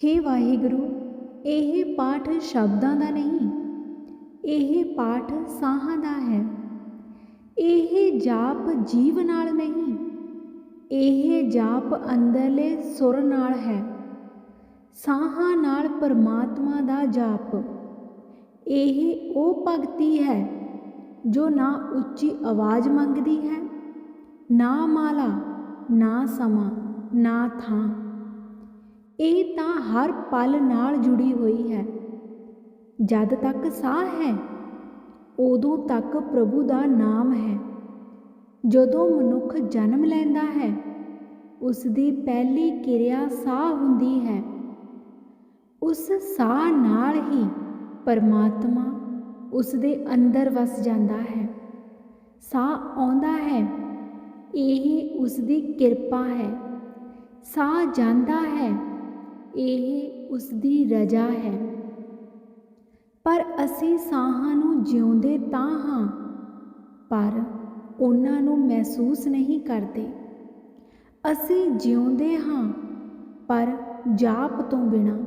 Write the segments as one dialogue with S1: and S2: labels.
S1: ਹੇ ਵਾਹਿਗੁਰੂ, ਇਹ ਪਾਠ ਸ਼ਬਦਾਂ ਦਾ ਨਹੀਂ, ਇਹ ਪਾਠ ਸਾਹਾਂ ਦਾ ਹੈ। ਇਹ ਜਾਪ ਜੀਵ ਨਾਲ ਨਹੀਂ, ਇਹ ਜਾਪ ਅੰਦਰਲੇ ਸੁਰ ਨਾਲ ਹੈ। ਸਾਹਾਂ ਨਾਲ ਪਰਮਾਤਮਾ ਦਾ ਜਾਪ, ਇਹ ਉਹ ਭਗਤੀ ਹੈ ਜੋ ਨਾ ਉੱਚੀ ਆਵਾਜ਼ ਮੰਗਦੀ ਹੈ, ਨਾ ਮਾਲਾ, ਨਾ ਸਮਾਂ, ਨਾ ਥਾਂ। ਇਹ ਤਾਂ ਹਰ ਪਲ ਨਾਲ ਜੁੜੀ ਹੋਈ ਹੈ। ਜਦ ਤੱਕ ਸਾਹ ਹੈ, ਉਦੋਂ ਤੱਕ ਪ੍ਰਭੂ ਦਾ ਨਾਮ ਹੈ। ਜਦੋਂ ਮਨੁੱਖ ਜਨਮ ਲੈਂਦਾ ਹੈ ਉਸ ਦੀ ਪਹਿਲੀ ਕਿਰਿਆ ਸਾਹ ਹੁੰਦੀ ਹੈ। ਉਸ ਸਾਹ ਨਾਲ ਹੀ ਪਰਮਾਤਮਾ ਉਸ ਦੇ ਅੰਦਰ ਵਸ ਜਾਂਦਾ ਹੈ। ਸਾਹ ਆਉਂਦਾ ਹੈ, ਇਹ ਉਸ ਦੀ ਕਿਰਪਾ ਹੈ। ਸਾਹ ਜਾਂਦਾ ਹੈ ਇਹ ਉਸ ਦੀ ਰਜਾ ਹੈ। ਪਰ ਅਸੀਂ ਸਾਹਾਂ ਨੂੰ ਜਿਉਂਦੇ ਤਾਂ ਹਾਂ, ਪਰ ਉਹਨਾਂ ਨੂੰ ਮਹਿਸੂਸ ਨਹੀਂ ਕਰਦੇ। ਅਸੀਂ ਜਿਉਂਦੇ ਹਾਂ, ਪਰ ਜਾਪ ਤੋਂ ਬਿਨਾ।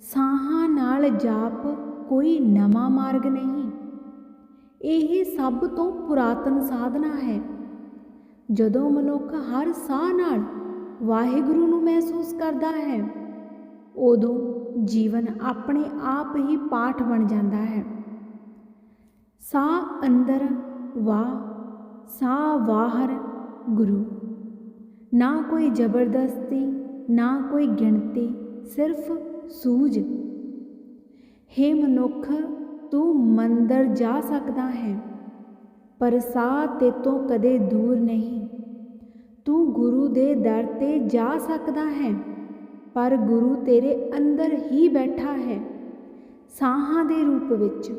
S1: ਸਾਹਾਂ ਨਾਲ ਜਾਪ ਕੋਈ ਨਵਾਂ ਮਾਰਗ ਨਹੀਂ। ਇਹ ਸਭ ਤੋਂ ਪੁਰਾਤਨ ਸਾਧਨਾ ਹੈ। ਜਦੋਂ ਮਨੁੱਖ ਹਰ ਸਾਹ ਨਾਲ ਵਾਹਿਗੁਰੂ ਨੂੰ ਮਹਿਸੂਸ ਕਰਦਾ ਹੈ। ਉਦੋਂ ਜੀਵਨ ਆਪਣੇ ਆਪ ਹੀ ਪਾਠ ਬਣ ਜਾਂਦਾ ਹੈ। ਸਾਹ ਅੰਦਰ ਵਾਹ, ਸਾਹ ਬਾਹਰ ਗੁਰੂ। ਨਾ ਕੋਈ ਜ਼ਬਰਦਸਤੀ, ਨਾ ਕੋਈ ਗਿਣਤੀ, ਸਿਰਫ ਸੂਝ। ਹੇ ਮਨੁੱਖ, ਤੂੰ ਮੰਦਰ ਜਾ ਸਕਦਾ ਹੈ, ਪਰ ਸਾਹ ਤੇ ਤੋਂ ਕਦੇ ਦੂਰ ਨਹੀਂ। ਤੂੰ ਗੁਰੂ ਦੇ ਦਰ ਤੇ ਜਾ ਸਕਦਾ ਹੈ, ਪਰ ਗੁਰੂ ਤੇਰੇ ਅੰਦਰ ਹੀ ਬੈਠਾ ਹੈ ਸਾਹਾਂ ਦੇ ਰੂਪ ਵਿੱਚ।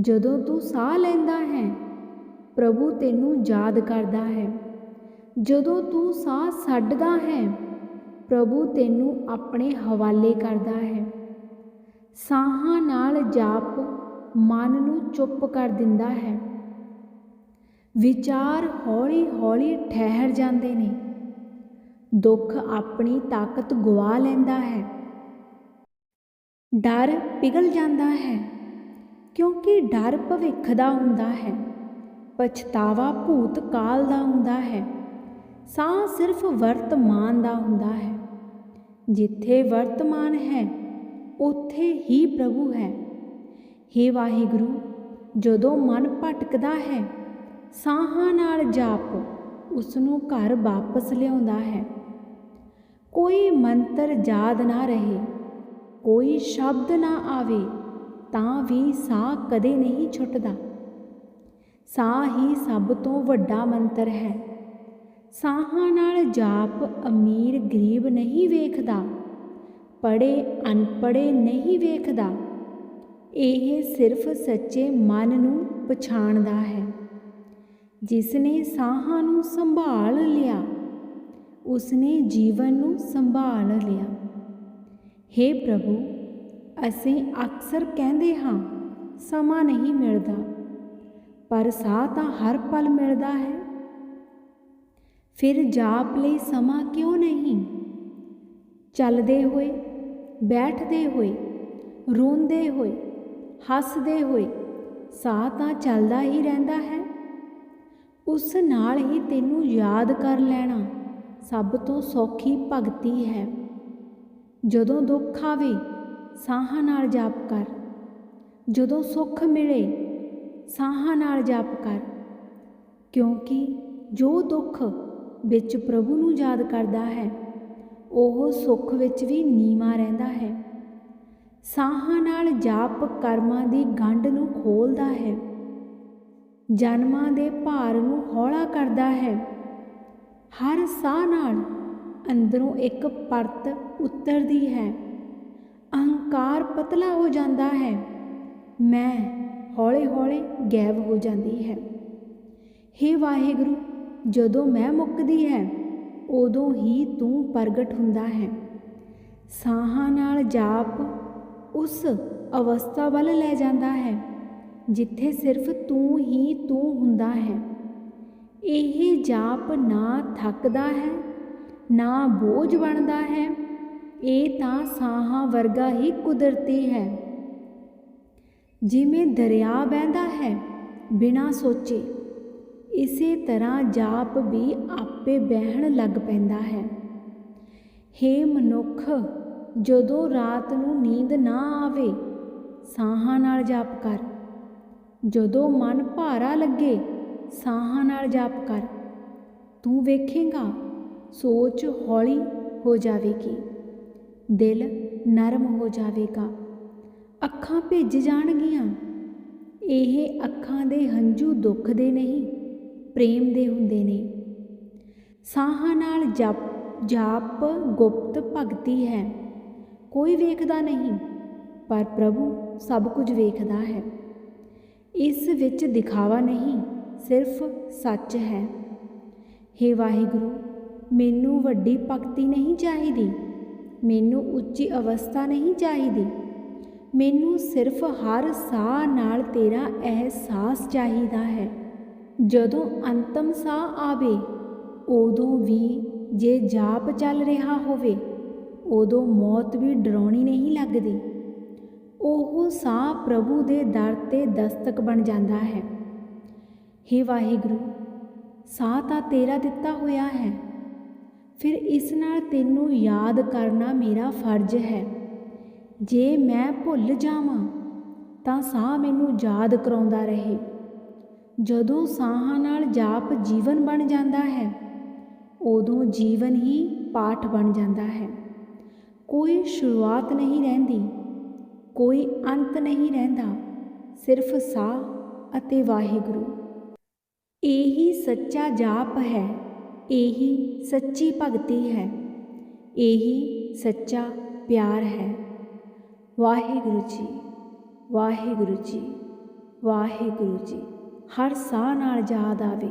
S1: ਜਦੋਂ ਤੂੰ ਸਾਹ ਲੈਂਦਾ ਹੈ, ਪ੍ਰਭੂ ਤੈਨੂੰ ਯਾਦ ਕਰਦਾ ਹੈ। ਜਦੋਂ ਤੂੰ ਸਾਹ ਛੱਡਦਾ ਹੈ, ਪ੍ਰਭੂ ਤੈਨੂੰ ਆਪਣੇ ਹਵਾਲੇ ਕਰਦਾ ਹੈ। ਸਾਹਾਂ ਨਾਲ ਜਾਪ ਮਨ ਨੂੰ ਚੁੱਪ ਕਰ ਦਿੰਦਾ ਹੈ। ਵਿਚਾਰ ਹੌਲੀ-ਹੌਲੀ ਠਹਿਰ ਜਾਂਦੇ ਨੇ। ਦੁੱਖ ਆਪਣੀ ਤਾਕਤ ਗਵਾ ਲੈਂਦਾ ਹੈ। ਡਰ ਪਿਘਲ ਜਾਂਦਾ ਹੈ, ਕਿਉਂਕਿ ਡਰ ਭਵਿੱਖ ਦਾ ਹੁੰਦਾ ਹੈ। ਪਛਤਾਵਾ ਭੂਤ ਕਾਲ ਦਾ ਹੁੰਦਾ ਹੈ। ਸਾਹ ਸਿਰਫ ਵਰਤਮਾਨ ਦਾ ਹੁੰਦਾ ਹੈ। ਜਿੱਥੇ ਵਰਤਮਾਨ ਹੈ, ਉੱਥੇ ਹੀ ਪ੍ਰਭੂ ਹੈ। हे ਵਾਹਿਗੁਰੂ, ਜਦੋਂ ਮਨ ਭਟਕਦਾ ਹੈ ਸਾਹਾਂ ਨਾਲ ਜਾਪ ਉਸ ਨੂੰ ਘਰ ਵਾਪਸ ਲਿਆਉਂਦਾ ਹੈ। ਕੋਈ ਮੰਤਰ ਯਾਦ ਨਾ ਰਹੇ, ਕੋਈ ਸ਼ਬਦ ਨਾ ਆਵੇ, ਤਾਂ ਵੀ ਸਾਹ ਕਦੇ ਨਹੀਂ ਛੁੱਟਦਾ। ਸਾਹ ਹੀ ਸਭ ਤੋਂ ਵੱਡਾ ਮੰਤਰ ਹੈ। ਸਾਹਾਂ ਨਾਲ ਜਾਪ ਅਮੀਰ ਗਰੀਬ ਨਹੀਂ ਵੇਖਦਾ ਪੜੇ ਅਨਪੜੇ ਨਹੀਂ ਵੇਖਦਾ। ਇਹ ਸਿਰਫ ਸੱਚੇ ਮਨ ਨੂੰ ਪਛਾਣਦਾ ਹੈ। ਜਿਸ ਨੇ ਸਾਹਾਂ ਨੂੰ ਸੰਭਾਲ ਲਿਆ ਉਸ ਨੇ ਜੀਵਨ ਨੂੰ ਸੰਭਾਲ ਲਿਆ। हे ਪ੍ਰਭੂ, ਅਸੀਂ ਅਕਸਰ ਕਹਿੰਦੇ ਹਾਂ, ਸਮਾਂ ਨਹੀਂ ਮਿਲਦਾ, ਪਰ ਸਾਹ ਤਾਂ ਹਰ ਪਲ ਮਿਲਦਾ ਹੈ। ਫਿਰ ਜਾਪ ਲਈ ਸਮਾਂ ਕਿਉਂ ਨਹੀਂ? ਚੱਲਦੇ ਹੋਏ, ਬੈਠਦੇ ਹੋਏ, ਰੋਂਦੇ ਹੋਏ, ਹੱਸਦੇ ਹੋਏ, ਸਾਹ ਤਾਂ ਚੱਲਦਾ ਹੀ ਰਹਿੰਦਾ ਹੈ। ਉਸ ਨਾਲ ਹੀ ਤੈਨੂੰ ਯਾਦ ਕਰ ਲੈਣਾ। ਸਭ ਤੋਂ ਸੌਖੀ ਭਗਤੀ ਹੈ। ਜਦੋਂ ਦੁੱਖ ਆਵੇ, ਸਾਹਾਂ ਨਾਲ ਜਾਪ ਕਰ। ਜਦੋਂ ਸੁੱਖ ਮਿਲੇ, ਸਾਹਾਂ ਨਾਲ ਜਾਪ ਕਰ। ਕਿਉਂਕਿ ਜੋ ਦੁੱਖ ਵਿੱਚ ਪ੍ਰਭੂ ਨੂੰ ਯਾਦ ਕਰਦਾ ਹੈ, ਉਹ ਸੁੱਖ ਵਿੱਚ ਵੀ ਨੀਵਾ ਰਹਿੰਦਾ ਹੈ। ਸਾਹਾਂ ਨਾਲ ਜਾਪ ਕਰਮਾਂ ਦੀ ਗੰਢ ਨੂੰ ਖੋਲਦਾ ਹੈ। ਜਨਮਾਂ ਦੇ ਭਾਰ ਨੂੰ ਹੌਲਾ ਕਰਦਾ ਹੈ। ਹਰ ਸਾਹ ਨਾਲ ਅੰਦਰੋਂ ਇੱਕ ਪਰਤ ਉਤਰਦੀ ਹੈ। ਅਹੰਕਾਰ ਪਤਲਾ ਹੋ ਜਾਂਦਾ ਹੈ। ਮੈਂ ਹੌਲੇ-ਹੌਲੇ ਗਾਇਬ ਹੋ ਜਾਂਦੀ ਹੈ। हे ਵਾਹਿਗੁਰੂ, ਜਦੋਂ ਮੈਂ ਮੁੱਕਦੀ ਹੈ, ਉਦੋਂ ਹੀ ਤੂੰ ਪ੍ਰਗਟ ਹੁੰਦਾ ਹੈ। ਸਾਹਾਂ ਨਾਲ ਜਾਪ ਉਸ ਅਵਸਥਾ ਵੱਲ ਲੈ ਜਾਂਦਾ ਹੈ। ਜਿੱਥੇ ਸਿਰਫ ਤੂੰ ਹੀ ਤੂੰ ਹੁੰਦਾ ਹੈ। ਇਹ ਜਾਪ ਨਾ ਥੱਕਦਾ ਹੈ, ਨਾ ਬੋਝ ਬਣਦਾ ਹੈ, ਇਹ ਤਾਂ ਸਾਹਾਂ ਵਰਗਾ ਹੀ ਕੁਦਰਤੀ ਹੈ। ਜਿਵੇਂ ਦਰਿਆ ਵਹਿੰਦਾ ਹੈ ਬਿਨਾਂ ਸੋਚੇ, ਇਸੇ ਤਰ੍ਹਾਂ ਜਾਪ ਵੀ ਆਪੇ ਬਹਿਣ ਲੱਗ ਪੈਂਦਾ ਹੈ। ਹੇ ਮਨੁੱਖ, ਜਦੋਂ ਰਾਤ ਨੂੰ ਨੀਂਦ ਨਾ ਆਵੇ, ਸਾਹਾਂ ਨਾਲ ਜਾਪ ਕਰ। ਜਦੋਂ ਮਨ ਭਾਰਾ ਲੱਗੇ, ਸਾਹਾਂ ਨਾਲ ਜਾਪ ਕਰ। ਤੂੰ ਵੇਖੇਗਾ, ਸੋਚ ਹੌਲੀ ਹੋ ਜਾਵੇਗੀ, ਦਿਲ ਨਰਮ ਹੋ ਜਾਵੇਗਾ। ਅੱਖਾਂ ਭਿੱਜ ਜਾਣਗੀਆਂ। ਇਹ ਅੱਖਾਂ ਦੇ ਹੰਝੂ ਦੁੱਖ ਦੇ ਨਹੀਂ, ਪ੍ਰੇਮ ਦੇ ਹੁੰਦੇ ਨੇ। ਸਾਹਾਂ ਨਾਲ ਜਪ, ਜਾਪ ਗੁਪਤ ਭਗਤੀ ਹੈ। ਕੋਈ ਵੇਖਦਾ ਨਹੀਂ, ਪਰ ਪ੍ਰਭੂ ਸਭ ਕੁਝ ਵੇਖਦਾ ਹੈ। ਇਸ ਵਿੱਚ ਦਿਖਾਵਾ ਨਹੀਂ, ਸਿਰਫ ਸੱਚ ਹੈ। ਹੇ ਵਾਹਿਗੁਰੂ, ਮੈਨੂੰ ਵੱਡੀ ਭਗਤੀ ਨਹੀਂ ਚਾਹੀਦੀ, ਮੈਨੂੰ ਉੱਚੀ ਅਵਸਥਾ ਨਹੀਂ ਚਾਹੀਦੀ, ਮੈਨੂੰ ਸਿਰਫ ਹਰ ਸਾਹ ਨਾਲ ਤੇਰਾ ਅਹਿਸਾਸ ਚਾਹੀਦਾ ਹੈ। ਜਦੋਂ ਅੰਤਮ ਸਾਹ ਆਵੇ, ਉਦੋਂ ਵੀ ਜੇ ਜਾਪ ਚੱਲ ਰਿਹਾ ਹੋਵੇ, ਉਦੋਂ ਮੌਤ ਵੀ ਡਰਾਉਣੀ ਨਹੀਂ ਲੱਗਦੀ। ਉਹ ਸਾਹ ਪ੍ਰਭੂ ਦੇ ਦਰ ਤੇ ਦਸਤਕ ਬਣ ਜਾਂਦਾ ਹੈ। ਹੇ ਵਾਹਿਗੁਰੂ, ਸਾਹ ਤਾਂ ਤੇਰਾ ਦਿੱਤਾ ਹੋਇਆ ਹੈ। ਫਿਰ ਇਸ ਨਾਲ ਤੈਨੂੰ ਯਾਦ ਕਰਨਾ ਮੇਰਾ ਫਰਜ਼ ਹੈ। ਜੇ ਮੈਂ ਭੁੱਲ ਜਾਵਾਂ, ਤਾਂ ਸਾਹ ਮੈਨੂੰ ਯਾਦ ਕਰਾਉਂਦਾ ਰਹੇ। ਜਦੋਂ ਸਾਹਾਂ ਨਾਲ ਜਾਪ ਜੀਵਨ ਬਣ ਜਾਂਦਾ ਹੈ, ਉਦੋਂ ਜੀਵਨ ਹੀ ਪਾਠ ਬਣ ਜਾਂਦਾ ਹੈ। ਕੋਈ ਸ਼ੁਰੂਆਤ ਨਹੀਂ ਰਹਿੰਦੀ। ਕੋਈ ਅੰਤ ਨਹੀਂ ਰਹਿੰਦਾ, ਸਿਰਫ ਸਾਹ ਅਤੇ ਵਾਹਿਗੁਰੂ। ਇਹੀ ਸੱਚਾ ਜਾਪ ਹੈ, ਇਹੀ ਸੱਚੀ ਭਗਤੀ ਹੈ, ਇਹੀ ਸੱਚਾ ਪਿਆਰ ਹੈ। ਵਾਹਿਗੁਰੂ ਜੀ ਵਾਹਿਗੁਰੂ ਜੀ ਵਾਹਿਗੁਰੂ ਜੀ, ਹਰ ਸਾਹ ਨਾਲ ਯਾਦ ਆਵੇ।